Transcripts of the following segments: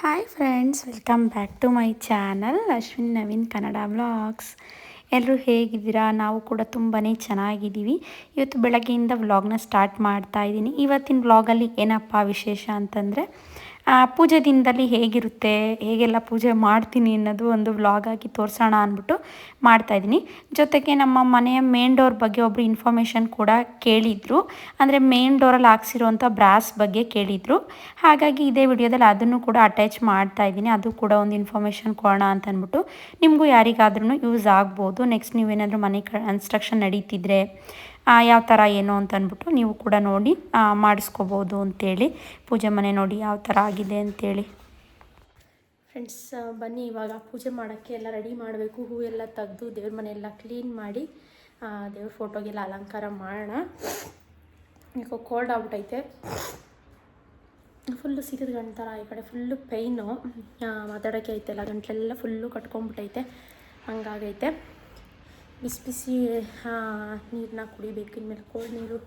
Hi friends welcome back to my channel Ashwin Naveen Kannada vlogs ಎಲ್ಲರೂ ಹೇಗಿದ್ದೀರಾ? ನಾವು ಕೂಡ ತುಂಬಾ ಚೆನ್ನಾಗಿದ್ದೀವಿ. ಇವತ್ತು ಬೆಳಗ್ಗೆಯಿಂದ ವ್ಲಾಗ್ನ ಸ್ಟಾರ್ಟ್ ಮಾಡ್ತಾ ಇದ್ದೀನಿ. ಇವತ್ತಿನ ವ್ಲಾಗಲ್ಲಿ ಏನಪ್ಪ ವಿಶೇಷ ಅಂತಂದರೆ ಪೂಜೆ ದಿನದಲ್ಲಿ ಹೇಗಿರುತ್ತೆ, ಹೇಗೆಲ್ಲ ಪೂಜೆ ಮಾಡ್ತೀನಿ ಅನ್ನೋದು ಒಂದು ವ್ಲಾಗ್ ಆಗಿ ತೋರಿಸೋಣ ಅಂದ್ಬಿಟ್ಟು ಮಾಡ್ತಾಯಿದ್ದೀನಿ ಜೊತೆಗೆ ನಮ್ಮ ಮನೆಯ ಮೇನ್ ಡೋರ್ ಬಗ್ಗೆ ಒಬ್ಬರು ಇನ್ಫಾರ್ಮೇಷನ್ ಕೂಡ ಕೇಳಿದರು. ಅಂದರೆ ಮೇನ್ ಡೋರಲ್ಲಿ ಹಾಕ್ಸಿರುವಂಥ ಬ್ರಾಸ್ ಬಗ್ಗೆ ಕೇಳಿದರು. ಹಾಗಾಗಿ ಇದೇ ವಿಡಿಯೋದಲ್ಲಿ ಅದನ್ನು ಕೂಡ ಅಟ್ಯಾಚ್ ಮಾಡ್ತಾ ಇದ್ದೀನಿ. ಅದು ಕೂಡ ಒಂದು ಇನ್ಫಾರ್ಮೇಷನ್ ಕೊಡೋಣ ಅಂತ ಅಂದ್ಬಿಟ್ಟು. ನಿಮಗೂ ಯಾರಿಗಾದ್ರೂ ಯೂಸ್ ಆಗ್ಬೋದು. ನೆಕ್ಸ್ಟ್ ನೀವೇನಾದರೂ ಮನೆ ಕನ್ಸ್ಟ್ರಕ್ಷನ್ ನಡೀತಿದ್ರೆ ಯಾವ ಥರ ಏನು ಅಂತ ಅಂದ್ಬಿಟ್ಟು ನೀವು ಕೂಡ ನೋಡಿ ಮಾಡಿಸ್ಕೋಬೋದು ಅಂತೇಳಿ. ಪೂಜೆ ಮನೆ ನೋಡಿ ಯಾವ ಥರ ಆಗಿದೆ ಅಂತೇಳಿ. ಫ್ರೆಂಡ್ಸ್ ಬನ್ನಿ, ಇವಾಗ ಪೂಜೆ ಮಾಡೋಕ್ಕೆ ಎಲ್ಲ ರೆಡಿ ಮಾಡಬೇಕು. ಹೂವೆಲ್ಲ ತೆಗೆದು ದೇವ್ರ ಮನೆಯೆಲ್ಲ ಕ್ಲೀನ್ ಮಾಡಿ ದೇವ್ರ ಫೋಟೋಗೆಲ್ಲ ಅಲಂಕಾರ ಮಾಡೋಣ. ಈಗ ಕೋಲ್ಡ್ ಆಗ್ಬಿಟ್ಟೈತೆ ಫುಲ್ಲು ಸಿಗದ ಗಂಟರ ಈ ಕಡೆ ಫುಲ್ಲು ಪೈನು ಮಾತಾಡೋಕ್ಕೆ ಐತೆಲ್ಲ ಗಂಟ್ಲೆಲ್ಲ ಫುಲ್ಲು ಕಟ್ಕೊಂಡ್ಬಿಟ್ಟೈತೆ ಹಂಗಾಗೈತೆ. ಬಿಸಿ ಬಿಸಿ ನೀರನ್ನ ಕುಡಿಬೇಕು, ಇನ್ಮೇಲೆ ಕೋಲ್ಡ್ ನೀರು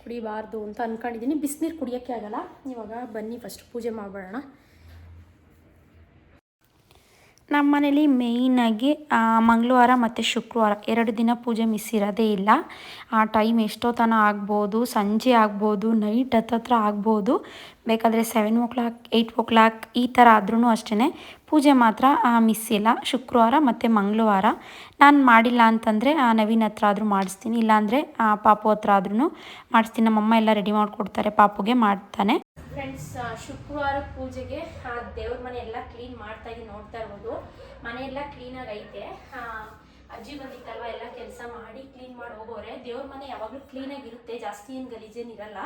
ಕುಡಿಬಾರ್ದು ಅಂತ ಅಂದ್ಕೊಂಡಿದ್ದೀನಿ ಬಿಸಿನೀರು ಕುಡಿಯೋಕ್ಕೆ ಆಗಲ್ಲ. ಇವಾಗ ಬನ್ನಿ ಫಸ್ಟ್ ಪೂಜೆ ಮಾಡಿಬಿಡೋಣ. ನಮ್ಮ ಮನೇಲಿ ಮೇಯ್ನಾಗಿ ಮಂಗಳವಾರ ಮತ್ತು ಶುಕ್ರವಾರ ಎರಡು ದಿನ ಪೂಜೆ ಮಿಸ್ ಇರೋದೇ ಇಲ್ಲ. ಆ ಟೈಮ್ ಎಷ್ಟೋ ತನ ಆಗ್ಬೋದು, ಸಂಜೆ ಆಗ್ಬೋದು ನೈಟ್ ಹತ್ತತ್ರ ಆಗ್ಬೋದು. ಬೇಕಾದರೆ seven o'clock eight o'clock ಈ ಥರ ಆದ್ರೂ ಅಷ್ಟೇ ಪೂಜೆ ಮಾತ್ರ ಮಿಸ್ ಇಲ್ಲ. ಶುಕ್ರವಾರ ಮತ್ತು ಮಂಗಳವಾರ. ನಾನು ಮಾಡಿಲ್ಲ ಅಂತಂದರೆ ನವೀನ್ ಹತ್ರ ಆದರೂ ಮಾಡಿಸ್ತೀನಿ. ಇಲ್ಲಾಂದರೆ ಪಾಪು ಹತ್ರ ಆದ್ರೂ ಮಾಡಿಸ್ತೀನಿ. ನಮ್ಮಮ್ಮ ಎಲ್ಲ ರೆಡಿ ಮಾಡಿಕೊಡ್ತಾರೆ, ಪಾಪುಗೆ ಮಾಡ್ತಾನೆ. ಫ್ರೆಂಡ್ಸ್ ಶುಕ್ರವಾರ ಪೂಜೆಗೆ ದೇವ್ರ ಮನೆ ಎಲ್ಲ ಕ್ಲೀನ್ ಮಾಡ್ತಾ ಇದ್ದೀನಿ ನೋಡ್ತಾ ಇರ್ಬೋದು. ಮನೆ ಎಲ್ಲ ಕ್ಲೀನಾಗಿ ಐತೆ. ಆ, ಅಜ್ಜಿ ಬಂದಿತ್ತಲ್ವ ಎಲ್ಲ ಕೆಲಸ ಮಾಡಿ ಕ್ಲೀನ್ ಮಾಡಿ ಹೋಗೋರೆ. ದೇವ್ರ ಮನೆ ಯಾವಾಗಲೂ ಕ್ಲೀನಾಗಿರುತ್ತೆ ಜಾಸ್ತಿ ಏನು ಗಲೀಜೇನು ಇರಲ್ಲ.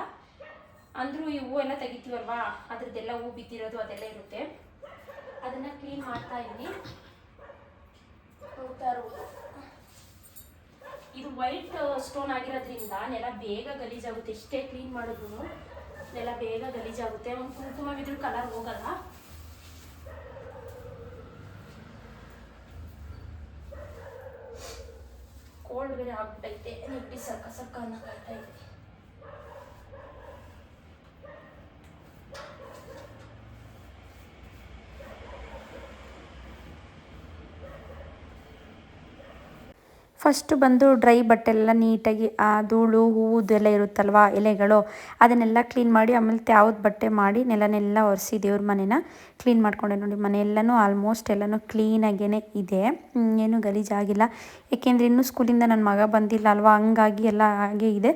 ಅಂದರೂ ಈ ಹೂವು ಎಲ್ಲ ತೆಗಿತೀವಲ್ವಾ ಅದ್ರದ್ದೆಲ್ಲ ಹೂ ಬಿದ್ದಿರೋದು ಅದೆಲ್ಲ ಇರುತ್ತೆ. ಅದನ್ನು ಕ್ಲೀನ್ ಮಾಡ್ತಾ ಇದ್ದೀನಿ. ನೋಡ್ತಾ ಇರ್ಬೋದು. ಇದು ವೈಟ್ ಸ್ಟೋನ್ ಆಗಿರೋದ್ರಿಂದ ನೆಲ ಬೇಗ ಗಲೀಜಾಗುತ್ತೆ ಎಷ್ಟೇ ಕ್ಲೀನ್ ಮಾಡಿದ್ರು ನೆಲ ಬೇಗ ಗಲೀಜಾಗುತ್ತೆ ಒಂದು ಕುಂಕುಮ ಬಿದ್ದರೂ ಕಲರ್ ಹೋಗಲ್ಲ. ಕೋಲ್ಡ್ ಬೇರೆ ಆಗ್ಬಿಟ್ಟೈತೆ ನೆಟ್ಟಿ ಸಕ್ಕ ಸಕ್ಕ ಅನ್ನೋಕ್ಕಾಗ್ತಾ ಇದೆ. ಫಸ್ಟ್ ಬಂದು ಡ್ರೈ ಬಟ್ಟೆ ಎಲ್ಲ ನೀಟಾಗಿ, ಆ ಧೂಳು ಹೂವುದೆಲ್ಲ ಇರುತ್ತಲ್ವ, ಎಲೆಗಳು, ಅದನ್ನೆಲ್ಲ ಕ್ಲೀನ್ ಮಾಡಿ, ಆಮೇಲೆ ತ್ಯಾವ್ದು ಬಟ್ಟೆ ಮಾಡಿ, ನೆಲನೆಲ್ಲ ಒರೆಸಿ ದೇವ್ರ ಮನೇನ ಕ್ಲೀನ್ ಮಾಡ್ಕೊಂಡೆ. ನೋಡಿ, ಮನೆಯೆಲ್ಲನೂ ಆಲ್ಮೋಸ್ಟ್ ಎಲ್ಲನೂ ಕ್ಲೀನಾಗೇ ಇದೆ. ಏನೂ ಗಲೀಜಾಗಿಲ್ಲ. ಏಕೆಂದರೆ ಇನ್ನೂ ಸ್ಕೂಲಿಂದ ನನ್ನ ಮಗ ಬಂದಿಲ್ಲ ಅಲ್ವಾ? ಹಂಗಾಗಿ ಎಲ್ಲ ಹಾಗೆ ಇದೆ.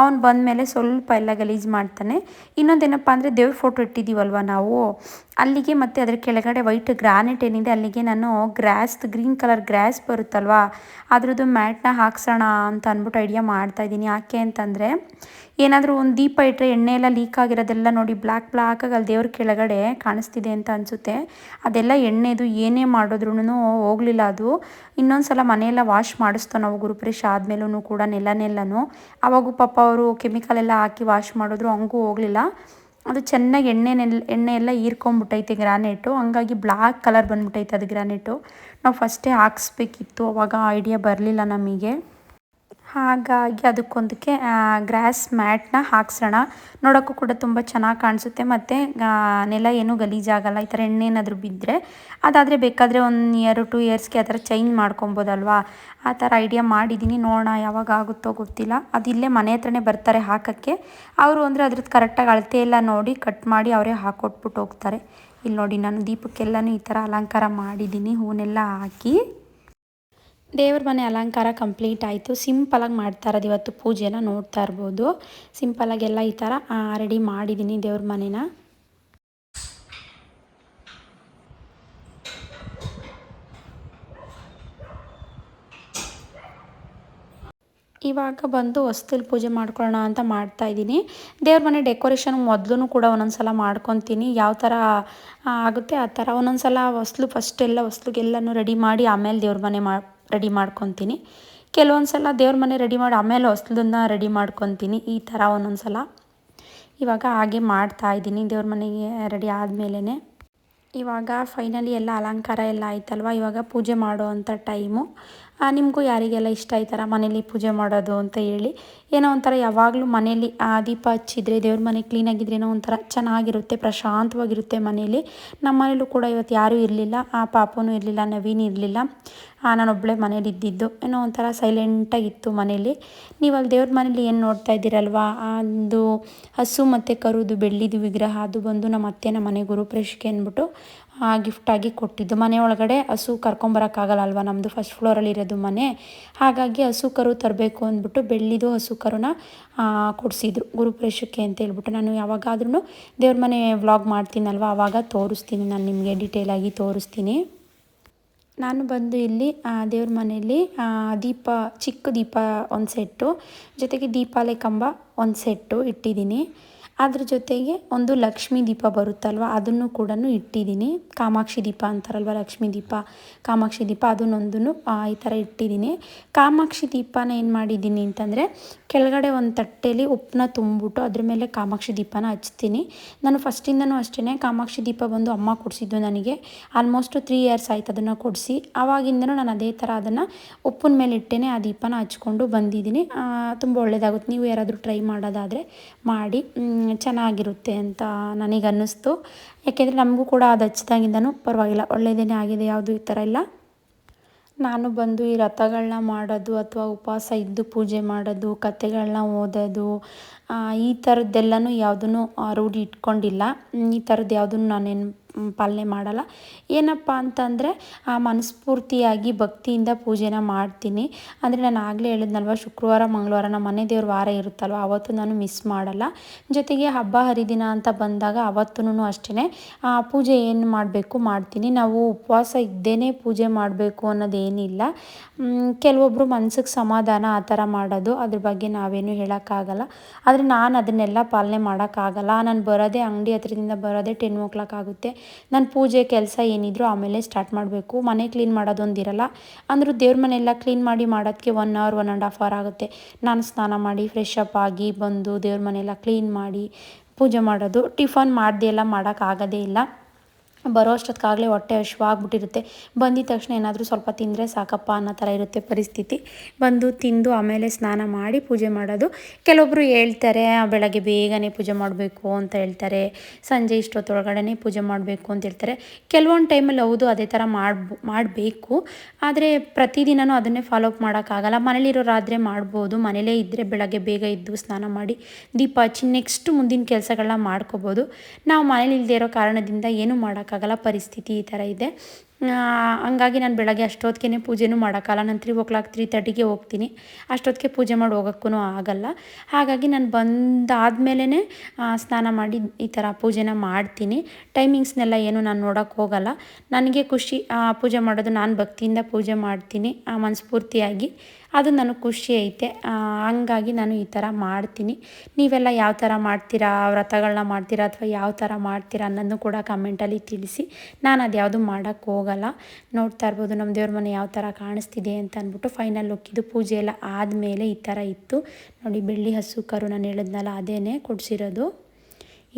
ಅವನು ಬಂದ ಮೇಲೆ ಸ್ವಲ್ಪ ಎಲ್ಲ ಗಲೀಜು ಮಾಡ್ತಾನೆ. ಇನ್ನೊಂದೇನಪ್ಪ ಅಂದರೆ ದೇವ್ರ ಫೋಟೋ ಇಟ್ಟಿದ್ದೀವಲ್ವ ನಾವು? ಅಲ್ಲಿಗೆ ಮತ್ತು ಅದ್ರ ಕೆಳಗಡೆ ವೈಟ್ ಗ್ರಾನೈಟ್ ಏನಿದೆ, ಅಲ್ಲಿಗೆ ನಾನು ಗ್ರಾಸ್ ಗ್ರೀನ್ ಕಲರ್ ಗ್ರಾಸ್ ಬರುತ್ತಲ್ವ? ಅದ್ರದ್ದು ಮ್ಯಾಟ್ನ ಹಾಕ್ಸೋಣ ಅಂತ ಅಂದ್ಬಿಟ್ಟು ಐಡಿಯಾ ಮಾಡ್ತಾ ಇದ್ದೀನಿ. ಯಾಕೆ ಅಂತಂದರೆ ಏನಾದರೂ ಒಂದು ದೀಪ ಇಟ್ಟರೆ ಎಣ್ಣೆ ಎಲ್ಲ ಲೀಕ್ ಆಗಿರೋದೆಲ್ಲ ನೋಡಿ ಬ್ಲ್ಯಾಕ್ ಬ್ಲ್ಯಾಕಾಗಿ ಅಲ್ಲಿ ದೇವ್ರ ಕೆಳಗಡೆ ಕಾಣಿಸ್ತಿದೆ ಅಂತ ಅನಿಸುತ್ತೆ. ಅದೆಲ್ಲ ಎಣ್ಣೆದು ಏನೇ ಮಾಡಿದ್ರೂ ಹೋಗಲಿಲ್ಲ ಅದು. ಇನ್ನೊಂದು ಸಲ ಮನೆಯೆಲ್ಲ ವಾಶ್ ಮಾಡಿಸ್ತೋ ನಾವು ಗುರುಪ್ರೇಶ ಆದಮೇಲೂ ಕೂಡ ನೆಲನೆಲ್ಲನೂ. ಅವಾಗೂ ಪಾಪ ಅವರು ಕೆಮಿಕಲ್ ಎಲ್ಲ ಹಾಕಿ ವಾಶ್ ಮಾಡಿದ್ರು, ಹಂಗೂ ಹೋಗಲಿಲ್ಲ. ಅದು ಚೆನ್ನಾಗಿ ಎಣ್ಣೆನೆಲ್ಲ ಎಣ್ಣೆ ಎಲ್ಲ ಹೀರ್ಕೊಂಬಿಟ್ಟೈತೆ ಗ್ರಾನೈಟು. ಹಂಗಾಗಿ ಬ್ಲ್ಯಾಕ್ ಕಲರ್ ಬಂದ್ಬಿಟ್ಟೈತೆ ಅದು ಗ್ರಾನೈಟು. ನಾವು ಫಸ್ಟೇ ಹಾಕ್ಸ್ಬೇಕಿತ್ತು, ಅವಾಗ ಐಡಿಯಾ ಬರಲಿಲ್ಲ ನಮಗೆ. ಹಾಗಾಗಿ ಅದಕ್ಕೊಂದಕ್ಕೆ ಗ್ರಾಸ್ ಮ್ಯಾಟ್ನ ಹಾಕ್ಸೋಣ. ನೋಡೋಕ್ಕೂ ಕೂಡ ತುಂಬ ಚೆನ್ನಾಗಿ ಕಾಣಿಸುತ್ತೆ. ಮತ್ತು ನೆಲ ಏನೂ ಗಲೀಜಾಗಲ್ಲ. ಈ ಥರ ಎಣ್ಣೆ ಏನಾದರೂ ಬಿದ್ದರೆ ಅದಾದರೆ ಬೇಕಾದರೆ ಒಂದು ಇಯರ್ ಟು ಇಯರ್ಸ್ಗೆ ಆ ಥರ ಚೇಂಜ್ ಮಾಡ್ಕೊಬೋದಲ್ವಾ? ಆ ಥರ ಐಡಿಯಾ ಮಾಡಿದ್ದೀನಿ ನೋಡೋಣ ಯಾವಾಗ ಆಗುತ್ತೋ ಗೊತ್ತಿಲ್ಲ. ಅದು ಇಲ್ಲೇ ಮನೆ ಹತ್ರನೇ ಬರ್ತಾರೆ ಹಾಕೋಕ್ಕೆ. ಅವರು ಅಂದರೆ ಅದ್ರದ್ದು ಕರೆಕ್ಟಾಗಿ ಅಳತೆ ಎಲ್ಲ ನೋಡಿ ಕಟ್ ಮಾಡಿ ಅವರೇ ಹಾಕೊಟ್ಬಿಟ್ಟು ಹೋಗ್ತಾರೆ. ಇಲ್ಲಿ ನೋಡಿ, ನಾನು ದೀಪಕ್ಕೆಲ್ಲನೂ ಈ ಥರ ಅಲಂಕಾರ ಮಾಡಿದ್ದೀನಿ ಹೂನೆಲ್ಲ ಹಾಕಿ. ದೇವ್ರ ಮನೆ ಅಲಂಕಾರ ಕಂಪ್ಲೀಟ್ ಆಯಿತು. ಸಿಂಪಲಾಗಿ ಮಾಡ್ತಾ ಇವತ್ತು ಪೂಜೆನ ನೋಡ್ತಾ ಇರ್ಬೋದು. ಸಿಂಪಲಾಗೆಲ್ಲ ಈ ಥರ ರೆಡಿ ಮಾಡಿದ್ದೀನಿ ದೇವ್ರ ಮನೇನ. ಇವಾಗ ಬಂದು ಹೊಸ್ತಿಲ್ ಪೂಜೆ ಮಾಡ್ಕೊಳ್ಳೋಣ ಅಂತ ಮಾಡ್ತಾ ಇದ್ದೀನಿ. ದೇವ್ರ ಮನೆ ಡೆಕೋರೇಷನ್ ಮೊದಲು ಕೂಡ ಒಂದೊಂದು ಸಲ ಮಾಡ್ಕೊತೀನಿ. ಯಾವ ಥರ ಆಗುತ್ತೆ ಆ ಥರ ಒಂದೊಂದು ಸಲ ಹೊಸ್ಲು ಫಸ್ಟ್ ಎಲ್ಲ ಹೊಸ್ಲುಗೆಲ್ಲನೂ ರೆಡಿ ಮಾಡಿ ಆಮೇಲೆ ದೇವ್ರ ಮನೆ ಮಾ ರೆಡಿ ಮಾಡ್ಕೊತೀನಿ. ಕೆಲವೊಂದು ಸಲ ದೇವ್ರ ಮನೆ ರೆಡಿ ಮಾಡಿ, ಆಮೇಲೆ ಹೊಸ್ಲನ್ನ ರೆಡಿ ಮಾಡ್ಕೊತೀನಿ ಈ ಥರ ಒಂದೊಂದು ಸಲ. ಇವಾಗ ಹಾಗೆ ಮಾಡ್ತಾ ಇದ್ದೀನಿ ದೇವ್ರ ಮನೆಗೆ ರೆಡಿ ಆದಮೇಲೆ ಇವಾಗ ಫೈನಲಿ ಎಲ್ಲ ಅಲಂಕಾರ ಎಲ್ಲ ಆಯ್ತಲ್ವ? ಇವಾಗ ಪೂಜೆ ಮಾಡೋ ಅಂಥ ಟೈಮು ನಿಮಗೂ ಯಾರಿಗೆಲ್ಲ ಇಷ್ಟ ಆಯ್ತಾರ ಥರ ಮನೇಲಿ ಪೂಜೆ ಮಾಡೋದು ಅಂತ ಹೇಳಿ. ಏನೋ ಒಂಥರ ಯಾವಾಗಲೂ ಮನೇಲಿ, ಆ, ದೀಪ ಹಚ್ಚಿದ್ರೆ, ದೇವ್ರ ಮನೆ ಕ್ಲೀನಾಗಿದ್ರೆ ಏನೋ ಒಂಥರ ಚೆನ್ನಾಗಿರುತ್ತೆ, ಪ್ರಶಾಂತವಾಗಿರುತ್ತೆ ಮನೇಲಿ. ನಮ್ಮ ಮನೇಲೂ ಕೂಡ ಇವತ್ತು ಯಾರೂ ಇರಲಿಲ್ಲ, ಆ, ಪಾಪನೂ ಇರಲಿಲ್ಲ, ನವೀನ್ ಇರಲಿಲ್ಲ. ನಾನೊಬ್ಬಳೇ ಮನೇಲಿ ಇದ್ದಿದ್ದು ಏನೋ ಒಂಥರ ಸೈಲೆಂಟಾಗಿತ್ತು ಮನೇಲಿ. ನೀವು ಅಲ್ಲಿ ದೇವ್ರ ಮನೇಲಿ ಏನು ನೋಡ್ತಾ ಇದ್ದೀರಲ್ವಾ? ಒಂದು ಹಸು ಮತ್ತು ಕರುದು ಬೆಳ್ಳಿದು ವಿಗ್ರಹ ಅದು ಬಂದು ನಮ್ಮ ಅತ್ತೆ ನಮ್ಮ ಮನೆ ಗುರುಪ್ರೇಷ್ಗೆ ಅಂದ್ಬಿಟ್ಟು ಗಿಫ್ಟಾಗಿ ಕೊಟ್ಟಿದ್ದು. ಮನೆ ಒಳಗಡೆ ಹಸು ಕರ್ಕೊಂಬರೋಕ್ಕಾಗಲ್ಲ ಅಲ್ವಾ? ನಮ್ಮದು ಫಸ್ಟ್ ಫ್ಲೋರಲ್ಲಿ ಇರೋದು ಮನೆ. ಹಾಗಾಗಿ ಹಸು ಕರು ತರಬೇಕು ಅಂದ್ಬಿಟ್ಟು ಬೆಳ್ಳಿದು ಹಸು ಕರುನ ಕೊಡಿಸಿದ್ರು ಗುರುಪ್ರೇಷಕ್ಕೆ ಅಂತ ಹೇಳ್ಬಿಟ್ಟು. ನಾನು ಯಾವಾಗಾದ್ರೂ ದೇವ್ರ ಮನೆ ವ್ಲಾಗ್ ಮಾಡ್ತೀನಲ್ವ? ಆವಾಗ ತೋರಿಸ್ತೀನಿ. ನಾನು ನಿಮಗೆ ಡೀಟೇಲಾಗಿ ತೋರಿಸ್ತೀನಿ. ನಾನು ಬಂದು ಇಲ್ಲಿ ದೇವ್ರ ಮನೆಯಲ್ಲಿ ದೀಪ, ಚಿಕ್ಕ ದೀಪ ಒಂದು ಸೆಟ್ಟು, ಜೊತೆಗೆ ದೀಪಾಲಯ ಕಂಬ ಒಂದು ಸೆಟ್ಟು ಇಟ್ಟಿದ್ದೀನಿ. ಅದ್ರ ಜೊತೆಗೆ ಒಂದು ಲಕ್ಷ್ಮೀ ದೀಪ ಬರುತ್ತಲ್ವ, ಅದನ್ನು ಕೂಡ ಇಟ್ಟಿದ್ದೀನಿ. ಕಾಮಾಕ್ಷಿ ದೀಪ ಅಂತಾರಲ್ವ, ಲಕ್ಷ್ಮೀ ದೀಪ, ಕಾಮಾಕ್ಷಿ ದೀಪ ಅದನ್ನೊಂದನ್ನು ಈ ಥರ ಇಟ್ಟಿದ್ದೀನಿ. ಕಾಮಾಕ್ಷಿ ದೀಪನ ಏನು ಮಾಡಿದ್ದೀನಿ ಅಂತಂದರೆ, ಕೆಳಗಡೆ ಒಂದು ತಟ್ಟೆಯಲ್ಲಿ ಉಪ್ಪನ್ನ ತುಂಬಿಬಿಟ್ಟು ಅದ್ರ ಮೇಲೆ ಕಾಮಾಕ್ಷಿ ದೀಪನ ಹಚ್ತೀನಿ. ನಾನು ಫಸ್ಟಿಂದನೂ ಅಷ್ಟೇ ಕಾಮಾಕ್ಷಿ ದೀಪ ಬಂದು ಅಮ್ಮ ಕೊಡಿಸಿದ್ದು ನನಗೆ. ಆಲ್ಮೋಸ್ಟ್ ತ್ರೀ ಇಯರ್ಸ್ ಆಯ್ತು ಅದನ್ನು ಕೊಡಿಸಿ. ಆವಾಗಿಂದನೂ ನಾನು ಅದೇ ಥರ ಅದನ್ನು ಉಪ್ಪಿನ ಮೇಲೆ ಇಟ್ಟೇ ಆ ದೀಪನ ಹಚ್ಕೊಂಡು ಬಂದಿದ್ದೀನಿ. ತುಂಬ ಒಳ್ಳೆಯದಾಗುತ್ತೆ ನೀವು ಯಾರಾದರೂ ಟ್ರೈ ಮಾಡೋದಾದರೆ ಮಾಡಿ. ಚೆನ್ನಾಗಿರುತ್ತೆ ಅಂತ ನನಗೆ ಅನ್ನಿಸ್ತು ಯಾಕೆಂದರೆ ನಮಗೂ ಕೂಡ ಅದು ಹಚ್ಚಿದಾಗಿಂದನೂ ಪರವಾಗಿಲ್ಲ. ಒಳ್ಳೆಯದೇ ಆಗಿದೆ, ಯಾವುದು ಈ ಥರ ಇಲ್ಲ. ನಾನು ಬಂದು ಈ ರಥಗಳನ್ನ ಮಾಡೋದು ಅಥವಾ ಉಪವಾಸ ಇದ್ದು ಪೂಜೆ ಮಾಡೋದು ಕಥೆಗಳನ್ನ ಓದೋದು ಈ ಥರದ್ದೆಲ್ಲನೂ ಯಾವುದೂ ರೂಢಿ ಇಟ್ಕೊಂಡಿಲ್ಲ. ಈ ಥರದ್ದು ಯಾವುದನ್ನು ನಾನೇನು ಪಾಲನೆ ಮಾಡಲ್ಲ. ಏನಪ್ಪ ಅಂತಂದರೆ, ಆ, ಮನಸ್ಫೂರ್ತಿಯಾಗಿ ಭಕ್ತಿಯಿಂದ ಪೂಜೆನ ಮಾಡ್ತೀನಿ. ಅಂದರೆ ನಾನು ಆಗಲೇ ಹೇಳಿದ್ನಲ್ವ, ಶುಕ್ರವಾರ, ಮಂಗಳವಾರ ನಮ್ಮ ಮನೆ ದೇವ್ರ ವಾರ ಇರುತ್ತಲ್ವ, ಅವತ್ತು ನಾನು ಮಿಸ್ ಮಾಡಲ್ಲ. ಜೊತೆಗೆ ಹಬ್ಬ ಹರಿದಿನ ಅಂತ ಬಂದಾಗ ಅವತ್ತೂ ಅಷ್ಟೇ ಪೂಜೆ ಏನು ಮಾಡಬೇಕು ಮಾಡ್ತೀನಿ. ನಾವು ಉಪವಾಸ ಇದ್ದೇನೆ ಪೂಜೆ ಮಾಡಬೇಕು ಅನ್ನೋದೇನಿಲ್ಲ. ಕೆಲವೊಬ್ಬರು ಮನ್ಸಿಗೆ ಸಮಾಧಾನ ಆ ಥರ ಮಾಡೋದು, ಅದ್ರ ಬಗ್ಗೆ ನಾವೇನು ಹೇಳೋಕ್ಕಾಗಲ್ಲ. ಆದರೆ ನಾನು ಅದನ್ನೆಲ್ಲ ಪಾಲನೆ ಮಾಡೋಕ್ಕಾಗಲ್ಲ. ನಾನು ಬರೋದೇ ಅಂಗಡಿ ಹತ್ರದಿಂದ ಬರೋದೇ ಟೆನ್ ಓ ಕ್ಲಾಕ್ ಆಗುತ್ತೆ. ನಾನು ಪೂಜೆ ಕೆಲಸ ಏನಿದ್ರು ಆಮೇಲೆ ಸ್ಟಾರ್ಟ್ ಮಾಡಬೇಕು. ಮನೆ ಕ್ಲೀನ್ ಮಾಡೋದೊಂದಿರಲ್ಲ ಅಂದರೂ ದೇವ್ರ ಮನೆಯೆಲ್ಲ ಕ್ಲೀನ್ ಮಾಡಿ ಮಾಡೋದಕ್ಕೆ one hour one and half hour ಆಗುತ್ತೆ. ನಾನು ಸ್ನಾನ ಮಾಡಿ ಫ್ರೆಶ್ ಅಪ್ ಆಗಿ ಬಂದು ದೇವ್ರ ಮನೆಯೆಲ್ಲ ಕ್ಲೀನ್ ಮಾಡಿ ಪೂಜೆ ಮಾಡೋದು. ಟಿಫನ್ ಮಾಡ್ದೆ ಎಲ್ಲ ಮಾಡೋಕ್ಕಾಗೋದೇ ಇಲ್ಲ. ಬರೋ ಅಷ್ಟೊತ್ತಿಗಾಗಲೇ ಹೊಟ್ಟೆ ಹಶ್ವಾಗ್ಬಿಟ್ಟಿರುತ್ತೆ ಬಂದಿದ ತಕ್ಷಣ ಏನಾದರೂ ಸ್ವಲ್ಪ ತಿಂದರೆ ಸಾಕಪ್ಪ ಅನ್ನೋ ಥರ ಇರುತ್ತೆ ಪರಿಸ್ಥಿತಿ. ಬಂದು ತಿಂದು ಆಮೇಲೆ ಸ್ನಾನ ಮಾಡಿ ಪೂಜೆ ಮಾಡೋದು. ಕೆಲವೊಬ್ಬರು ಹೇಳ್ತಾರೆ, ಬೆಳಗ್ಗೆ ಬೇಗನೆ ಪೂಜೆ ಮಾಡಬೇಕು ಅಂತ ಹೇಳ್ತಾರೆ. ಸಂಜೆ ಇಷ್ಟೊತ್ತೊಳಗಡೆ ಪೂಜೆ ಮಾಡಬೇಕು ಅಂತ ಹೇಳ್ತಾರೆ. ಕೆಲವೊಂದು ಟೈಮಲ್ಲಿ ಹೌದು, ಅದೇ ಥರ ಮಾಡ್ಬೋ, ಮಾಡಬೇಕು. ಆದರೆ ಪ್ರತಿದಿನವೂ ಅದನ್ನೇ ಫಾಲೋ ಅಪ್ ಮಾಡೋಕ್ಕಾಗಲ್ಲ. ಮನೇಲಿರೋರಾದರೆ ಮಾಡ್ಬೋದು. ಮನೇಲೇ ಇದ್ದರೆ ಬೆಳಗ್ಗೆ ಬೇಗ ಇದ್ದು ಸ್ನಾನ ಮಾಡಿ ದೀಪ ಹಚ್ಚಿ ನೆಕ್ಸ್ಟ್ ಮುಂದಿನ ಕೆಲಸಗಳನ್ನ ಮಾಡ್ಕೋಬೋದು. ನಾವು ಮನೇಲಿ ಇಲ್ಲದೆ ಇರೋ ಕಾರಣದಿಂದ ಏನೂ ಮಾಡೋಕ್ಕಾಗಲ್ಲ. ಮಾಡೋಕ್ಕಾಗಲ್ಲ ಪರಿಸ್ಥಿತಿ ಈ ಥರ ಇದೆ. ಹಂಗಾಗಿ ನಾನು ಬೆಳಗ್ಗೆ ಅಷ್ಟೊತ್ತಿಗೆ ಪೂಜೆನೂ ಮಾಡೋಕ್ಕಲ್ಲ. ನಾನು ತ್ರೀ ಓ ಕ್ಲಾಕ್ ತ್ರೀ ತರ್ಟಿಗೆ ಹೋಗ್ತೀನಿ. ಅಷ್ಟೊತ್ತಿಗೆ ಪೂಜೆ ಮಾಡಿ ಹೋಗೋಕ್ಕೂ ಆಗಲ್ಲ. ಹಾಗಾಗಿ ನಾನು ಬಂದಾದಮೇಲೆ ಸ್ನಾನ ಮಾಡಿ ಈ ಥರ ಪೂಜೆನ ಮಾಡ್ತೀನಿ. ಟೈಮಿಂಗ್ಸ್ನೆಲ್ಲ ಏನು ನಾನು ನೋಡೋಕ್ಕೆ ಹೋಗಲ್ಲ. ನನಗೆ ಖುಷಿ ಪೂಜೆ ಮಾಡೋದು ನಾನು ಭಕ್ತಿಯಿಂದ ಪೂಜೆ ಮಾಡ್ತೀನಿ ಮನಸ್ಫೂರ್ತಿಯಾಗಿ. ಅದು ನನಗೆ ಖುಷಿ ಐತೆ. ಹಂಗಾಗಿ ನಾನು ಈ ಥರ ಮಾಡ್ತೀನಿ. ನೀವೆಲ್ಲ ಯಾವ ಥರ ಮಾಡ್ತೀರಾ? ವ್ರತಗಳನ್ನ ಮಾಡ್ತೀರಾ? ಅಥವಾ ಯಾವ ಥರ ಮಾಡ್ತೀರಾ? ಅನ್ನೋದನ್ನು ಕೂಡ ಕಮೆಂಟಲ್ಲಿ ತಿಳಿಸಿ. ನಾನು ಅದು ಯಾವುದು ಮಾಡೋಕ್ಕೆ ಹೋಗಲ್ಲ. ನೋಡ್ತಾ ಇರ್ಬೋದು ನಮ್ಮ ದೇವ್ರ ಮನೆ ಯಾವ ಥರ ಕಾಣಿಸ್ತಿದೆ ಅಂತ ಅಂದ್ಬಿಟ್ಟು ಫೈನಲ್ ಒಕ್ಕಿದ್ದು ಪೂಜೆ ಎಲ್ಲ ಆದಮೇಲೆ ಈ ಥರ ಇತ್ತು. ನೋಡಿ, ಬೆಳ್ಳಿ ಹಸು ಕರು ನಾನು ಹೇಳಿದ್ನಲ್ಲ, ಅದೇನೇ ಕೊಡಿಸಿರೋದು.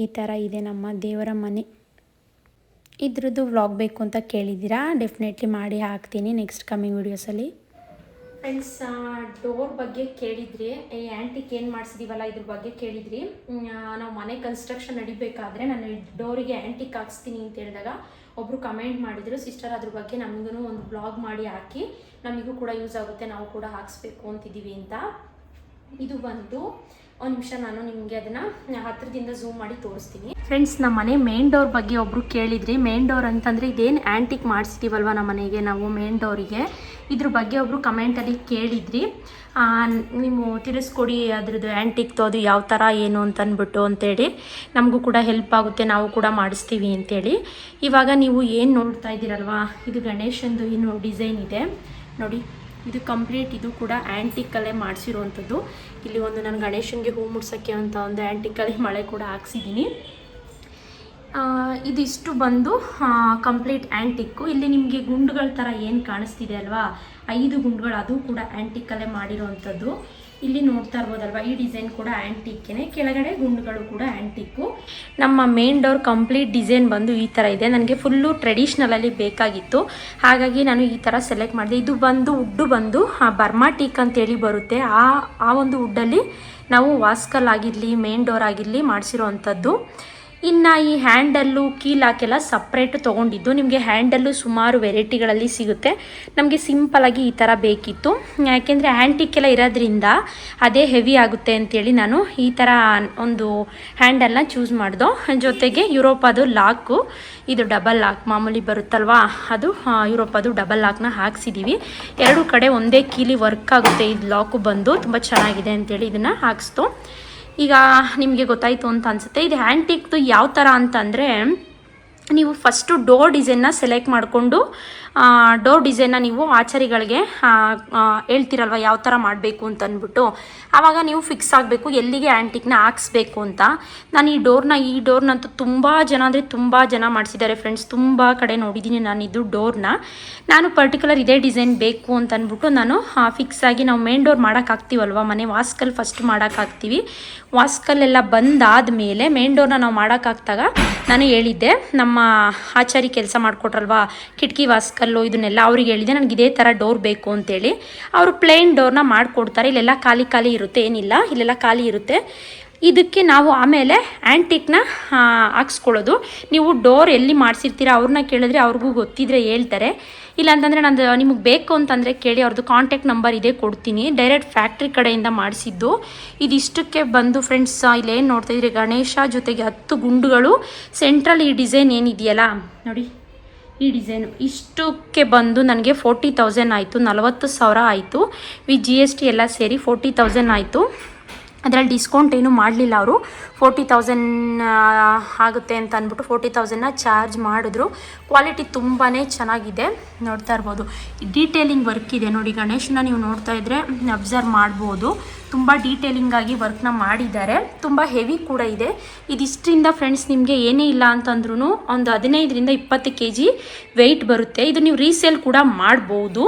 ಈ ಥರ ಇದೆ ನಮ್ಮ ದೇವರ ಮನೆ. ಇದ್ರದ್ದು ವ್ಲಾಗ್ ಬೇಕು ಅಂತ ಕೇಳಿದ್ದೀರಾ? ಡೆಫಿನೆಟ್ಲಿ ಮಾಡಿ ಹಾಕ್ತೀನಿ ನೆಕ್ಸ್ಟ್ ಕಮ್ಮಿಂಗ್ ವೀಡಿಯೋಸಲ್ಲಿ ಫ್ರೆಂಡ್ಸ್ ಡೋರ್ ಬಗ್ಗೆ ಕೇಳಿದ್ರಿ ಈ ಆ್ಯಂಟಿಕ್ ಏನು ಮಾಡಿಸಿದೀವಲ್ಲ ಇದ್ರ ಬಗ್ಗೆ ಕೇಳಿದ್ರಿ. ನಾವು ಮನೆ ಕನ್ಸ್ಟ್ರಕ್ಷನ್ ನಡಿಬೇಕಾದ್ರೆ ನಾನು ಡೋರಿಗೆ ಆ್ಯಂಟಿಕ್ ಹಾಕ್ಸ್ತೀನಿ ಅಂತ ಹೇಳಿದಾಗ ಒಬ್ಬರು ಕಮೆಂಟ್ ಮಾಡಿದರು ಸಿಸ್ಟರ್ ಅದ್ರ ಬಗ್ಗೆ ನಮಗೂ ಒಂದು ಬ್ಲಾಗ್ ಮಾಡಿ ಹಾಕಿ, ನಮಗೂ ಕೂಡ ಯೂಸ್ ಆಗುತ್ತೆ, ನಾವು ಕೂಡ ಹಾಕ್ಸ್ಬೇಕು ಅಂತಿದ್ದೀವಿ ಅಂತ. ಇದು ಬಂದು ಒಂದು ನಿಮಿಷ ನಾನು ನಿಮಗೆ ಅದನ್ನು ಹತ್ತಿರದಿಂದ ಝೂಮ್ ಮಾಡಿ ತೋರಿಸ್ತೀನಿ. ಫ್ರೆಂಡ್ಸ್ ನಮ್ಮ ಮನೆ ಮೇನ್ ಡೋರ್ ಬಗ್ಗೆ ಒಬ್ಬರು ಕೇಳಿದ್ರಿ. ಮೇನ್ ಡೋರ್ ಅಂತಂದರೆ ಇದೇನು ಆ್ಯಂಟಿಕ್ ಮಾಡಿಸ್ತೀವಲ್ವ ನಮ್ಮ ಮನೆಗೆ ನಾವು ಮೇನ್ ಡೋರಿಗೆ ಇದ್ರ ಬಗ್ಗೆ ಒಬ್ಬರು ಕಮೆಂಟಲ್ಲಿ ಕೇಳಿದ್ರಿ. ನೀವು ತಿಳಿಸ್ಕೊಡಿ ಅದ್ರದ್ದು ಆಂಟಿಕ್ ಅದು ಯಾವ ಥರ ಏನು ಅಂತ ಅಂದ್ಬಿಟ್ಟು ಅಂತೇಳಿ. ನಮಗೂ ಕೂಡ ಹೆಲ್ಪ್ ಆಗುತ್ತೆ, ನಾವು ಕೂಡ ಮಾಡಿಸ್ತೀವಿ ಅಂತೇಳಿ. ಇವಾಗ ನೀವು ಏನು ನೋಡ್ತಾ ಇದ್ದೀರಲ್ವಾ? ಇದು ಗಣೇಶಂದು ಏನು ಡಿಸೈನ್ ಇದೆ. ನೋಡಿ. ಇದು ಕಂಪ್ಲೀಟ್ ಇದು ಕೂಡ ಆ್ಯಂಟಿಕ್ಕಲ್ಲೇ ಮಾಡಿಸಿರುವಂಥದ್ದು. ಇಲ್ಲಿ ಒಂದು ನಾನು ಗಣೇಶನಿಗೆ ಹೂ ಮುಡ್ಸೋಕ್ಕೆ ಅಂತ ಒಂದು ಆ್ಯಂಟಿಕ್ಕಲ್ಲಿ ಮಳೆ ಕೂಡ ಹಾಕ್ಸಿದ್ದೀನಿ. ಇದಿಷ್ಟು ಬಂದು ಕಂಪ್ಲೀಟ್ ಆ್ಯಂಟಿಕ್ಕು ಇಲ್ಲಿ ನಿಮಗೆ ಗುಂಡುಗಳ ಥರ ಏನು ಕಾಣಿಸ್ತಿದೆ ಅಲ್ವಾ? ಐದು ಗುಂಡುಗಳು, ಅದು ಕೂಡ ಆ್ಯಂಟಿಕ್ಕಲ್ಲೇ ಮಾಡಿರೋವಂಥದ್ದು. ಇಲ್ಲಿ ನೋಡ್ತಾ ಇರ್ಬೋದಲ್ವಾ, ಈ ಡಿಸೈನ್ ಕೂಡ ಆ್ಯಂಟಿಕ್ಕೇನೆ ಕೆಳಗಡೆ ಗುಂಡುಗಳು ಕೂಡ ಆ್ಯಂಟಿಕ್ಕು ನಮ್ಮ ಮೇನ್ ಡೋರ್ ಕಂಪ್ಲೀಟ್ ಡಿಸೈನ್ ಬಂದು ಈ ಥರ ಇದೆ. ನನಗೆ ಫುಲ್ಲು ಟ್ರೆಡಿಷ್ನಲಲ್ಲಿ ಬೇಕಾಗಿತ್ತು. ಹಾಗಾಗಿ ನಾನು ಈ ಥರ ಸೆಲೆಕ್ಟ್ ಮಾಡಿದೆ. ಇದು ಬಂದು ಉಡ್ಡು ಬಂದು ಬರ್ಮಾ ಟೀಕ್ ಅಂತೇಳಿ ಬರುತ್ತೆ. ಆ ಆ ಒಂದು ಉಡ್ಡಲ್ಲಿ ನಾವು ವಾಸ್ಕಲ್ ಆಗಿರಲಿ, ಮೇನ್ ಡೋರ್ ಆಗಿರಲಿ ಮಾಡಿಸಿರೋ ಅಂಥದ್ದು ಇನ್ನು ಈ ಹ್ಯಾಂಡಲ್ಲು ಕೀಲಾಕೆಲ್ಲ ಸಪ್ರೇಟ್ ತೊಗೊಂಡಿದ್ದು. ನಿಮಗೆ ಹ್ಯಾಂಡಲ್ಲು ಸುಮಾರು ವೆರೈಟಿಗಳಲ್ಲಿ ಸಿಗುತ್ತೆ. ನಮಗೆ ಸಿಂಪಲಾಗಿ ಈ ಥರ ಬೇಕಿತ್ತು. ಯಾಕೆಂದರೆ ಆ್ಯಂಟಿಕ್ಕೆಲ್ಲ ಇರೋದ್ರಿಂದ ಅದೇ ಹೆವಿ ಆಗುತ್ತೆ ಅಂತೇಳಿ ನಾನು ಈ ಥರ ಒಂದು ಹ್ಯಾಂಡಲ್ನ ಚೂಸ್ ಮಾಡ್ದೋ. ಜೊತೆಗೆ ಯುರೋಪದು ಲಾಕು ಇದು ಡಬಲ್ ಲಾಕ್ ಮಾಮೂಲಿ ಬರುತ್ತಲ್ವಾ? ಅದು ಯುರೋಪದು ಡಬಲ್ ಲಾಕ್ನ ಹಾಕ್ಸಿದ್ದೀವಿ ಎರಡು ಕಡೆ ಒಂದೇ ಕೀಲಿ ವರ್ಕ್ ಆಗುತ್ತೆ. ಇದು ಲಾಕು ಬಂದು ತುಂಬ ಚೆನ್ನಾಗಿದೆ ಅಂತೇಳಿ ಇದನ್ನು ಹಾಕ್ಸ್ತು. ಈಗ ನಿಮಗೆ ಗೊತ್ತಾಯಿತು ಅಂತ ಅನಿಸುತ್ತೆ. ಇದು ಆ್ಯಂಟಿಕ್ದು ಯಾವ ಥರ ಅಂತಂದರೆ, ನೀವು ಫಸ್ಟು ಡೋರ್ ಡಿಸೈನ್ನ ಸೆಲೆಕ್ಟ್ ಮಾಡಿಕೊಂಡು ಡೋರ್ ಡಿಸೈನ್ನ ನೀವು ಆಚಾರಿಗಳಿಗೆ ಹೇಳ್ತೀರಲ್ವ ಯಾವ ಥರ ಮಾಡಬೇಕು ಅಂತ ಅಂದ್ಬಿಟ್ಟು. ಆವಾಗ ನೀವು ಫಿಕ್ಸ್ ಆಗಬೇಕು, ಎಲ್ಲಿಗೆ ಆ್ಯಂಟಿಕ್ನ ಹಾಕ್ಸ್ಬೇಕು ಅಂತ. ನಾನು ಈ ಡೋರ್ನ ಈ ಡೋರ್ನಂತೂ ತುಂಬ ಜನ, ಅಂದರೆ ತುಂಬ ಜನ ಮಾಡಿಸಿದ್ದಾರೆ ಫ್ರೆಂಡ್ಸ್ ತುಂಬ ಕಡೆ ನೋಡಿದ್ದೀನಿ ನಾನು ಇದು ಡೋರ್ನ ನಾನು ಪರ್ಟಿಕ್ಯುಲರ್ ಇದೇ ಡಿಸೈನ್ ಬೇಕು ಅಂತ ಅಂದ್ಬಿಟ್ಟು ನಾನು ಫಿಕ್ಸ್ ಆಗಿ ನಾವು ಮೇನ್ ಡೋರ್ ಮಾಡೋಕ್ಕಾಗ್ತೀವಲ್ವ ಮನೆ ವಾಸ್ಕಲ್ ಫಸ್ಟ್ ಮಾಡೋಕ್ಕಾಗ್ತೀವಿ ವಾಸ್ಕಲ್ಲೆಲ್ಲ ಬಂದಾದ ಮೇಲೆ ಮೇನ್ ಡೋರ್ನ ನಾವು ಮಾಡೋಕ್ಕಾಗ್ದಾಗ ನಾನು ಹೇಳಿದ್ದೆ, ನಮ್ಮ ಆಚಾರಿ ಕೆಲಸ ಮಾಡಿಕೊಟ್ರಲ್ವಾ, ಕಿಟಕಿ ವಾಸ್ಕಲ್ಲು ಇದನ್ನೆಲ್ಲ ಅವ್ರಿಗೆ ಹೇಳಿದೆ, ನನಗೆ ಇದೇ ಥರ ಡೋರ್ ಬೇಕು ಅಂತೇಳಿ ಅವರು ಪ್ಲೇನ್ ಡೋರ್ನ ಮಾಡಿಕೊಡ್ತಾರೆ. ಇಲ್ಲೆಲ್ಲ ಖಾಲಿ ಖಾಲಿ ಇರುತ್ತೆ, ಏನಿಲ್ಲ. ಇಲ್ಲೆಲ್ಲ ಖಾಲಿ ಇರುತ್ತೆ. ಇದಕ್ಕೆ ನಾವು ಆಮೇಲೆ ಆ್ಯಂಟಿಕ್ನ ಹಾಕ್ಸ್ಕೊಳ್ಳೋದು. ನೀವು ಡೋರ್ ಎಲ್ಲಿ ಮಾಡಿಸಿರ್ತೀರ ಅವ್ರನ್ನ ಕೇಳಿದ್ರೆ ಅವ್ರಿಗೂ ಗೊತ್ತಿದ್ರೆ ಹೇಳ್ತಾರೆ. ಇಲ್ಲ ಅಂತಂದರೆ ನಂದು, ನಿಮಗೆ ಬೇಕು ಅಂತಂದರೆ ಕೇಳಿ ಅವ್ರದ್ದು ಕಾಂಟ್ಯಾಕ್ಟ್ ನಂಬರ್ ಇದೇ ಕೊಡ್ತೀನಿ. ಡೈರೆಕ್ಟ್ ಫ್ಯಾಕ್ಟ್ರಿ ಕಡೆಯಿಂದ ಮಾಡಿಸಿದ್ದು. ಇದಿಷ್ಟಕ್ಕೆ ಬಂದು ಫ್ರೆಂಡ್ಸ್ ಇಲ್ಲೇನು ನೋಡ್ತಾ ಇದ್ರಿ, ಗಣೇಶ ಜೊತೆಗೆ ಹತ್ತು ಗುಂಡುಗಳು. ಸೆಂಟ್ರಲ್ ಈ ಡಿಸೈನ್ ಏನಿದೆಯಲ್ಲ, ನೋಡಿ. ಈ ಡಿಸೈನು ಇಷ್ಟಕ್ಕೆ ಬಂದು ನನಗೆ ಫೋರ್ಟಿ ತೌಸಂಡ್ ಆಯಿತು, ನಲವತ್ತು ಸಾವಿರ ಆಯಿತು. ವಿ ಜಿ ಎಸ್ ಟಿ ಎಲ್ಲ ಸೇರಿ ಫೋರ್ಟಿ ತೌಸಂಡ್ ಆಯಿತು. ಅದರಲ್ಲಿ ಡಿಸ್ಕೌಂಟ್ ಏನೂ ಮಾಡಲಿಲ್ಲ ಅವರು. ಫೋರ್ಟಿ ತೌಸಂಡ್ ಆಗುತ್ತೆ ಅಂತ ಅಂದ್ಬಿಟ್ಟು ಫೋರ್ಟಿ ತೌಸಂಡ್ನ ಚಾರ್ಜ್ ಮಾಡಿದ್ರು. ಕ್ವಾಲಿಟಿ ತುಂಬಾ ಚೆನ್ನಾಗಿದೆ. ನೋಡ್ತಾ ಇರ್ಬೋದು. ಡೀಟೇಲಿಂಗ್ ವರ್ಕ್ ಇದೆ ನೋಡಿ ಗಣೇಶನ ನೀವು ನೋಡ್ತಾ ಇದ್ದರೆ ಅಬ್ಸರ್ವ್ ಮಾಡ್ಬೋದು. ತುಂಬ ಡೀಟೇಲಿಂಗಾಗಿ ವರ್ಕ್ನ ಮಾಡಿದ್ದಾರೆ. ತುಂಬ ಹೆವಿ ಕೂಡ ಇದೆ. ಇದಿಷ್ಟರಿಂದ ಫ್ರೆಂಡ್ಸ್ ನಿಮಗೆ ಏನೇ ಇಲ್ಲ ಅಂತಂದ್ರೂ ಒಂದು ಹದಿನೈದರಿಂದ ಇಪ್ಪತ್ತು ಕೆ ಜಿ ವೆಯ್ಟ್ ಬರುತ್ತೆ. ಇದು ನೀವು ರೀಸೇಲ್ ಕೂಡ ಮಾಡ್ಬೋದು.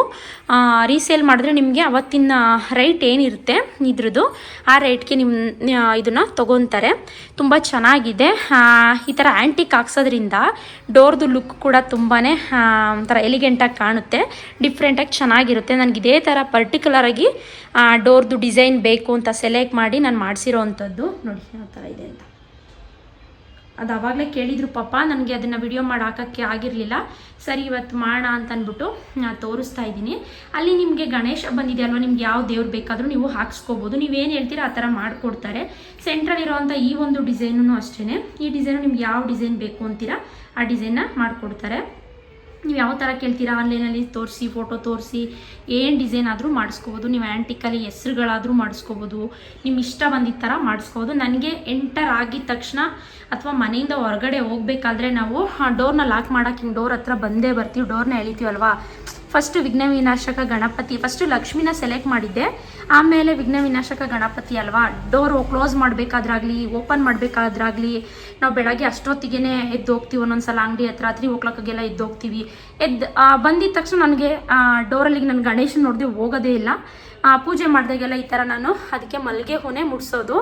ರೀಸೇಲ್ ಮಾಡಿದ್ರೆ ನಿಮಗೆ ಅವತ್ತಿನ ರೈಟ್ ಏನಿರುತ್ತೆ ಇದ್ರದ್ದು? ಆ ರೇಟ್ಗೆ ನಿಮ್ಮ ಇದನ್ನು ತೊಗೊತಾರೆ. ತುಂಬ ಚೆನ್ನಾಗಿದೆ. ಈ ಥರ ಆ್ಯಂಟಿಕ್ ಹಾಕ್ಸೋದ್ರಿಂದ ಡೋರ್ದು ಲುಕ್ ಕೂಡ ತುಂಬಾ ಒಂಥರ ಎಲಿಗೆಂಟಾಗಿ ಕಾಣುತ್ತೆ. ಡಿಫ್ರೆಂಟಾಗಿ ಚೆನ್ನಾಗಿರುತ್ತೆ. ನನಗೆ ಇದೇ ಥರ ಪರ್ಟಿಕ್ಯುಲರಾಗಿ ಡೋರ್ದು ಡಿಸೈನ್ ಬೇಕು ಅಂತ ಸೆಲೆಕ್ಟ್ ಮಾಡಿ ನಾನು ಮಾಡಿಸಿರೋ ಅಂಥದ್ದು ನೋಡಿ, ಯಾವ ಥರ ಇದೆ ಅಂತ. ಅದು ಆವಾಗಲೇ ಕೇಳಿದ್ರು ಪಾಪ ನನಗೆ ಅದನ್ನು ವಿಡಿಯೋ ಮಾಡಿ ಹಾಕೋಕ್ಕೆ ಆಗಿರಲಿಲ್ಲ. ಸರಿ ಇವತ್ತು ಮಾಡೋಣ ಅಂತ ನಾನು ತೋರಿಸ್ತಾ ಇದ್ದೀನಿ. ಅಲ್ಲಿ ನಿಮಗೆ ಗಣೇಶ ಬಂದಿದೆ ಅಲ್ವಾ? ನಿಮ್ಗೆ ಯಾವ ದೇವ್ರು ಬೇಕಾದರೂ ನೀವು ಹಾಕ್ಸ್ಕೋಬೋದು. ನೀವೇನು ಹೇಳ್ತೀರಾ ಆ ಥರ ಮಾಡಿಕೊಡ್ತಾರೆ. ಸೆಂಟ್ರಲ್ ಇರೋವಂಥ ಈ ಒಂದು ಡಿಸೈನು ಅಷ್ಟೇ ಈ ಡಿಸೈನು ನಿಮ್ಗೆ ಯಾವ ಡಿಸೈನ್ ಬೇಕು ಅಂತೀರಾ, ಆ ಡಿಸೈನ್ನ ಮಾಡಿಕೊಡ್ತಾರೆ. ನೀವು ಯಾವ ಥರ ಕೇಳ್ತೀರಾ? ಆನ್ಲೈನಲ್ಲಿ ತೋರಿಸಿ ಫೋಟೋ ತೋರಿಸಿ, ಏನು ಡಿಸೈನ್ ಆದರೂ ಮಾಡಿಸ್ಕೋಬೋದು. ನೀವು ಆ್ಯಂಟಿಕಲ್ಲಿ ಹೆಸ್ರುಗಳಾದರೂ ಮಾಡಿಸ್ಕೋಬೋದು. ನಿಮ್ಮ ಇಷ್ಟ ಬಂದಿದ್ದ ಥರ ಮಾಡಿಸ್ಕೋಬೋದು. ನನಗೆ ಎಂಟರ್ ಆಗಿದ ತಕ್ಷಣ ಅಥವಾ ಮನೆಯಿಂದ ಹೊರಗಡೆ ಹೋಗಬೇಕಾದ್ರೆ ನಾವು ಡೋರ್ನ ಲಾಕ್ ಮಾಡೋಕೆ ಹಿಂಗೆ ಡೋರ್ ಹತ್ರ ಬಂದೇ ಬರ್ತೀವಿ. ಡೋರ್ನ ಎಳಿತೀವಲ್ವಾ? ಫಸ್ಟು ವಿಘ್ನ ವಿನಾಶಕ ಗಣಪತಿ ಫಸ್ಟು ಲಕ್ಷ್ಮಿನ ಸೆಲೆಕ್ಟ್ ಮಾಡಿದ್ದೆ. ಆಮೇಲೆ ವಿಘ್ನ ವಿನಾಶಕ ಗಣಪತಿ ಅಲ್ವಾ? ಡೋರು ಕ್ಲೋಸ್ ಮಾಡಬೇಕಾದ್ರಾಗಲಿ ಓಪನ್ ಮಾಡಬೇಕಾದ್ರಾಗಲಿ, ನಾವು ಬೆಳಗ್ಗೆ ಅಷ್ಟೊತ್ತಿಗೆ ಎದ್ದು ಹೋಗ್ತೀವಿ. ಒಂದೊಂದ್ಸಲ ಅಂಗಡಿ ಹತ್ರ ತ್ರೀ ಓ ಎದ್ದು ಹೋಗ್ತೀವಿ. ಎದ್ದು ಬಂದಿದ ತಕ್ಷಣ ನನಗೆ ಡೋರಲ್ಲಿ ನಾನು ಗಣೇಶನ ನೋಡಿದೆ ಹೋಗೋದೇ ಇಲ್ಲ. ಪೂಜೆ ಮಾಡಿದಾಗೆಲ್ಲ ಈ ಥರ ನಾನು ಅದಕ್ಕೆ ಮಲ್ಲಿಗೆ ಹೂನೆ ಮುಡಿಸೋದು.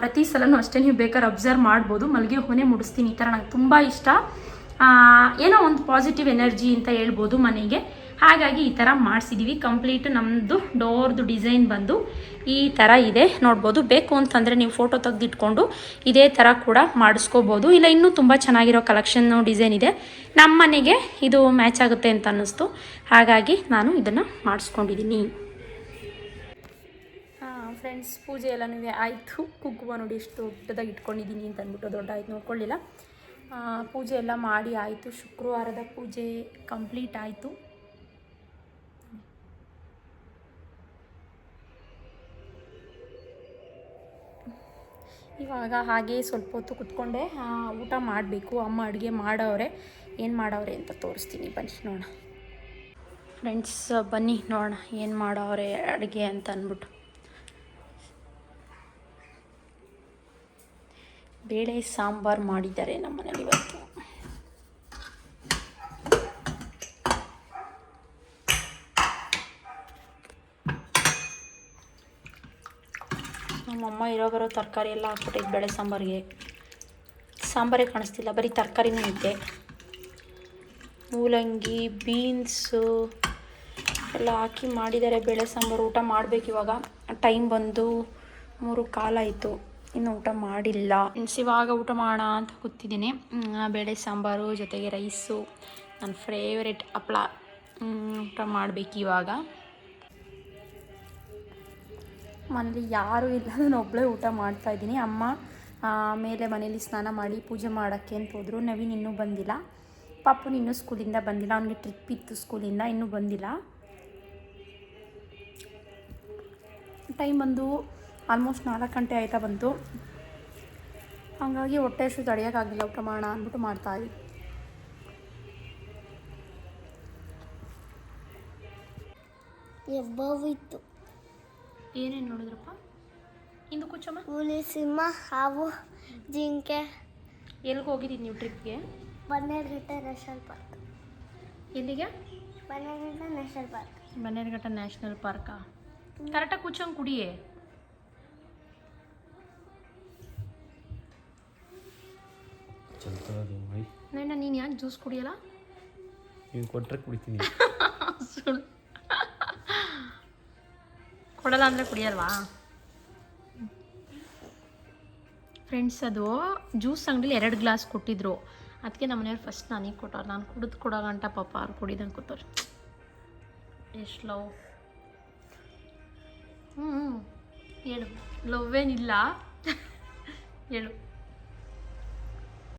ಪ್ರತಿ ಸಲನೂ ಅಷ್ಟೇ ನೀವು ಬೇಕಾದ್ರೆ ಅಬ್ಸರ್ವ್ ಮಾಡ್ಬೋದು. ಮಲ್ಲಿಗೆ ಹೂನೆ ಮುಡಿಸ್ತೀನಿ. ಈ ಥರ ನಂಗೆ ತುಂಬ ಇಷ್ಟ. ಏನೋ ಒಂದು ಪಾಸಿಟಿವ್ ಎನರ್ಜಿ ಅಂತ ಹೇಳ್ಬೋದು ಮನೆಗೆ. ಹಾಗಾಗಿ ಈ ಥರ ಮಾಡಿಸಿದ್ದೀವಿ ಕಂಪ್ಲೀಟ್ ನಮ್ಮದು ಡೋರ್ದು ಡಿಸೈನ್ ಬಂದು ಈ ಥರ ಇದೆ. ನೋಡ್ಬೋದು, ಬೇಕು ಅಂತಂದರೆ ನೀವು ಫೋಟೋ ತೆಗೆದಿಟ್ಕೊಂಡು ಇದೇ ಥರ ಕೂಡ ಮಾಡಿಸ್ಕೋಬೋದು. ಇಲ್ಲ, ಇನ್ನೂ ತುಂಬ ಚೆನ್ನಾಗಿರೋ ಕಲೆಕ್ಷನ್ನು ಡಿಸೈನ್ ಇದೆ. ನಮ್ಮ ಮನೆಗೆ ಇದು ಮ್ಯಾಚ್ ಆಗುತ್ತೆ ಅಂತ ಅನ್ನಿಸ್ತು. ಹಾಗಾಗಿ ನಾನು ಇದನ್ನು ಮಾಡಿಸ್ಕೊಂಡಿದ್ದೀನಿ ಫ್ರೆಂಡ್ಸ್ ಪೂಜೆ ಎಲ್ಲನೂ ಆಯಿತು. ಕುಗ್ಗುವ ನೋಡಿ ಎಷ್ಟು ದೊಡ್ಡದಾಗಿ ಇಟ್ಕೊಂಡಿದ್ದೀನಿ ಅಂತ ಅಂದ್ಬಿಟ್ಟು ದೊಡ್ಡ ಆಯ್ತು ನೋಡ್ಕೊಳ್ಳಿಲ್ಲ ಪೂಜೆ ಎಲ್ಲ ಮಾಡಿ ಆಯಿತು. ಶುಕ್ರವಾರದ ಪೂಜೆ ಕಂಪ್ಲೀಟ್ ಆಯಿತು. ಇವಾಗ ಹಾಗೆ ಸ್ವಲ್ಪ ಹೊತ್ತು ಕುತ್ಕೊಂಡೆ. ಊಟ ಮಾಡಬೇಕು. ಅಮ್ಮ ಅಡುಗೆ ಮಾಡವ್ರೆ. ಏನು ಮಾಡವ್ರೆ ಅಂತ ತೋರಿಸ್ತೀನಿ. ಬನ್ನಿ ನೋಡೋಣ. ಫ್ರೆಂಡ್ಸ್ ಬನ್ನಿ ನೋಡೋಣ. ಏನು ಮಾಡವ್ರೆ ಅಡುಗೆ ಅಂತ ಅಂದ್ಬಿಟ್ಟು. ಬೇಳೆ ಸಾಂಬಾರು ಮಾಡಿದ್ದಾರೆ ನಮ್ಮ ಮನೇಲಿ ಇರೋ ಬರೋ ತರಕಾರಿ ಎಲ್ಲ ಹಾಕ್ಬಿಟ್ಟಿದ್ದು ಬೇಳೆ ಸಾಂಬಾರಿಗೆ. ಸಾಂಬಾರೇ ಕಾಣಿಸ್ತಿಲ್ಲ, ಬರೀ ತರಕಾರಿನೂ ಇದ್ದೆ ಮೂಲಂಗಿ, ಬೀನ್ಸು ಎಲ್ಲ ಹಾಕಿ ಮಾಡಿದ್ದಾರೆ ಬೇಳೆ ಸಾಂಬಾರು. ಊಟ ಮಾಡಬೇಕು ಇವಾಗ. ಟೈಮ್ ಬಂದು ಮೂರು ಕಾಲಾಯಿತು ಇನ್ನು ಊಟ ಮಾಡಿಲ್ಲ. ಇವಾಗ ಊಟ ಮಾಡೋಣ ಅಂತ ಕೂತಿದ್ದೀನಿ. ಬೇಳೆ ಸಾಂಬಾರು ಜೊತೆಗೆ ರೈಸು. ನನ್ನ ಫೇವ್ರೆಟ್ ಹಪ್ಳ. ಊಟ ಮಾಡಬೇಕು ಇವಾಗ. ಮನೇಲಿ ಯಾರೂ ಇಲ್ಲ. ನಾನು ಒಬ್ಬಳೇ ಊಟ ಮಾಡ್ತಾ ಇದ್ದೀನಿ. ಅಮ್ಮ ಮೇಲೆ ಮನೇಲಿ ಸ್ನಾನ ಮಾಡಿ ಪೂಜೆ ಮಾಡೋಕ್ಕೆ ಅಂತ ಹೋದ್ರು. ನವೀನ್ ಇನ್ನೂ ಬಂದಿಲ್ಲ. ಪಾಪುನ ಇನ್ನೂ ಸ್ಕೂಲಿಂದ ಬಂದಿಲ್ಲ. ಅವನಿಗೆ ಟ್ರಿಪ್ ಇತ್ತು ಸ್ಕೂಲಿಂದ, ಇನ್ನೂ ಬಂದಿಲ್ಲ. ಟೈಮ್ ಬಂದು ಆಲ್ಮೋಸ್ಟ್ ನಾಲ್ಕು ಗಂಟೆ ಆಯಿತಾ ಬಂತು. ಹಾಗಾಗಿ ಹೊಟ್ಟೆ ಅಷ್ಟು ತಡೆಯೋಕ್ಕಾಗಿಲ್ಲ ಊಟ ಮಾಡೋಣ ಅಂದ್ಬಿಟ್ಟು ಮಾಡ್ತಾ ಇದ್ವಿ. ಎಬ್ಬವಿತ್ತು ಏನೇನು ನೋಡಿದ್ರಪ್ಪ? ಇಂದು ಕೂಚಮ್ಮ? ಹುಲಿ ಸಿಂಹ ಹಾವು ಜಿಂಕೆ. ಎಲ್ಲಿಗೆ ಹೋಗಿದ್ದೀನಿ ನೀವು ಟ್ರಿಪ್ಗೆ? Bannerghatta national park. ಎಲ್ಲಿಗೆ? Bannerghatta national park. Bannerghatta national ಪಾರ್ಕಾ? ಕರೆಕ್ಟಾಗಿ ಕೂಚಂಗೆ ಕುಡಿಯೇ? ನೈನ ನೀನು ಯಾಕೆ ಜ್ಯೂಸ್ ಕುಡಿಯಲ್ಲ? ನೀವು ಕೊಟ್ಟರೆ ಕುಡಿತೀನಿ. ಸುಳ್ಳು. ಕೊಡಲ್ಲ ಅಂದರೆ ಕುಡಿಯಲ್ವಾ? ಫ್ರೆಂಡ್ಸ್ ಅದು ಜ್ಯೂಸ್ ಅಂಗಡಿಲಿ ಎರಡು ಗ್ಲಾಸ್ ಕೊಟ್ಟಿದ್ರು. ಅದಕ್ಕೆ ನಮ್ಮ ಮನೆಯವ್ರು ಫಸ್ಟ್ ನನಗೆ ಕೊಟ್ಟವ್ರು. ನಾನು ಕುಡಿದು ಕೊಡೋ ಗಂಟ ಪಾಪ ಅವ್ರು ಕುಡಿದಂಗೆ ಕೂತವ್ರು. ಎಷ್ಟು ಲವ್ ಹ್ಞೂ ಹೇಳು. ಲವ್ ಏನಿಲ್ಲ. ಹೇಳು.